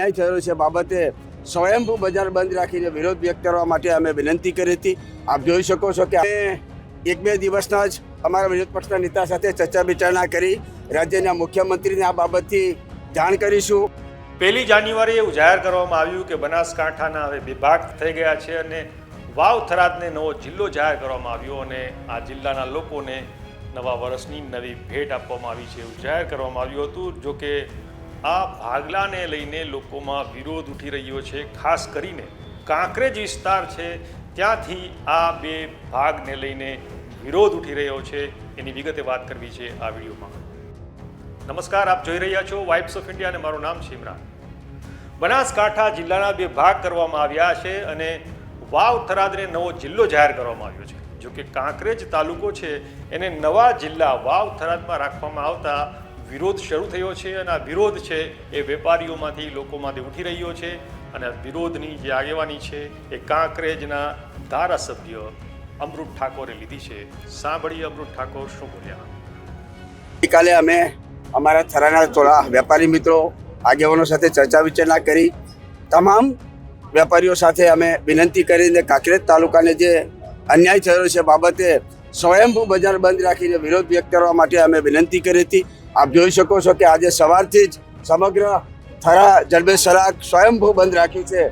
અન્યાય થયેલો છે બાબતે સ્વયંભૂ બજાર બંધ રાખીને વિરોધ વ્યક્ત કરવા માટે અમે વિનંતી કરી હતી. આપ જોઈ શકો છો કે અમે એક બે દિવસના જ અમારા વિરોધ પક્ષના નેતા સાથે ચર્ચા વિચારણા કરી. રાજ્યના મુખ્યમંત્રીને આ બાબતથી જાણ કરીશું. પહેલી જાન્યુઆરીએ એવું જાહેર કરવામાં આવ્યું કે બનાસકાંઠાના હવે વિભાગ થઈ ગયા છે અને વાવ થરાદને નવો જિલ્લો જાહેર કરવામાં આવ્યો અને આ જિલ્લાના લોકોને નવા વર્ષની નવી ભેટ આપવામાં આવી છે એવું જાહેર કરવામાં આવ્યું હતું. જો કે આ ભાગલાને લઈને લોકોમાં વિરોધ ઉઠી રહ્યો છે. ખાસ કરીને કાંકરેજ વિસ્તાર છે, ત્યાંથી આ બે ભાગને લઈને વિરોધ ઉઠી રહ્યો છે. એની વિગતે વાત કરવી છે આ વિડીયોમાં. નમસ્કાર, આપ જોઈ રહ્યા છો વાઇબ્સ ઓફ ઇન્ડિયા અને મારું નામ છે ઇમરાન. બનાસકાંઠા જિલ્લાના બે ભાગ કરવામાં આવ્યા છે અને વાવ થરાદને નવો જિલ્લો જાહેર કરવામાં આવ્યો છે. જોકે કાંકરેજ તાલુકો છે, એને નવા જિલ્લા વાવ થરાદમાં રાખવામાં આવતા વિરોધ શરૂ થયો છે અને આ વિરોધ છે એ વેપારીઓમાંથી લોકોમાંથી ઉઠી રહ્યો છે અને આ વિરોધની જે આગેવાની છે એ કાંકરેજના ધારાસભ્ય અમૃત ઠાકોરે લીધી છે. સાંભળી અમૃત ઠાકોર શું બોલ્યા? ગઈકાલે અમે અમારા થરાના થોડા વેપારી મિત્રો, આગેવાનો સાથે ચર્ચા વિચારણા કરી. તમામ વેપારીઓ સાથે અમે વિનંતી કરીને કાંકરેજ તાલુકાને જે અન્યાય થયો છે બાબતે સ્વયંભૂ બજાર બંધ રાખીને વિરોધ વ્યક્ત કરવા માટે અમે વિનંતી કરી હતી. આપ જોઈ શકો છો કે આજે સવારથી જ સમગ્ર થરા જડબે સરાક સ્વયંભૂ બંધ રાખ્યું છે.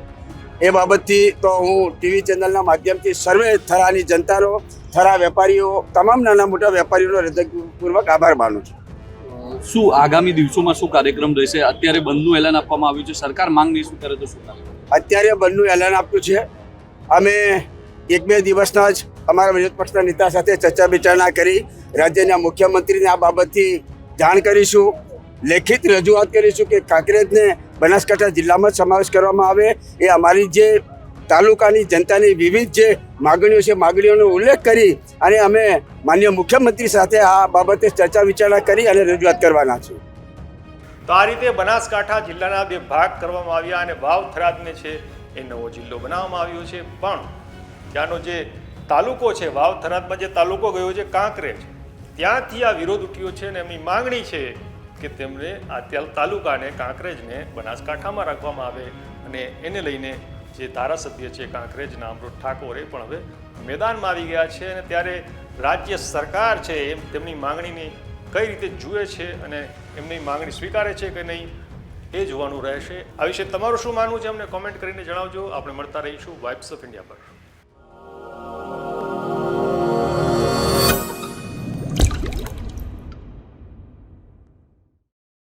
એ બાબતથી તો હું ટીવી ચેનલના માધ્યમથી સર્વે થરાની જનતાનો થરા વેપારીઓ તમામ નાના મોટા વેપારીઓનો હૃદયપૂર્વક આભાર માનું છું. શું આગામી દિવસોમાં શું કાર્યક્રમ રહેશે? અત્યારે બંધનું એલાન આપવામાં આવ્યું છે. સરકાર માંગ નહીં શું કરે તો શું અત્યારે બંધનું એલાન આપ્યું છે. અમે એક બે દિવસના જ અમારા વિરોધ પક્ષના નેતા સાથે ચર્ચા વિચારણા કરી. રાજ્યના મુખ્યમંત્રીને આ બાબતથી જાણ કરીશું, લેખિત રજૂઆત કરીશું કે કાંકરેજને બનાસકાંઠા જિલ્લામાં સમાવેશ કરવામાં આવે. એ અમારી જે તાલુકાની જનતાની વિવિધ જે માગણીઓ છે, માગણીઓનો ઉલ્લેખ કરી અને અમે માન્ય મુખ્યમંત્રી સાથે આ બાબતે ચર્ચા વિચારણા કરી અને રજૂઆત કરવાના છું તો આ રીતે બનાસકાંઠા જિલ્લાના બે ભાગ કરવામાં આવ્યા અને વાવ થરાદને છે એ નવો જિલ્લો બનાવવામાં આવ્યો છે. પણ ત્યાંનો જે તાલુકો છે, વાવ થરાદમાં જે તાલુકો ગયો છે, કાંકરેજ. ત્યાંથી આ વિરોધ ઉઠ્યો છે અને એમની માંગણી છે કે તેમને આ તાલુકાને કાંકરેજને બનાસકાંઠામાં રાખવામાં આવે અને એને લઈને જે ધારાસભ્ય છે કાંકરેજના અમૃત ઠાકોર એ પણ હવે મેદાનમાં આવી ગયા છે અને ત્યારે રાજ્ય સરકાર છે એમ તેમની માંગણીને કઈ રીતે જુએ છે અને એમની માંગણી સ્વીકારે છે કે નહીં એ જોવાનું રહેશે. આ વિશે તમારું શું માનવું છે અમને કોમેન્ટ કરીને જણાવજો. આપણે મળતા રહીશું વાઇબ્સ ઓફ ઇન્ડિયા પર.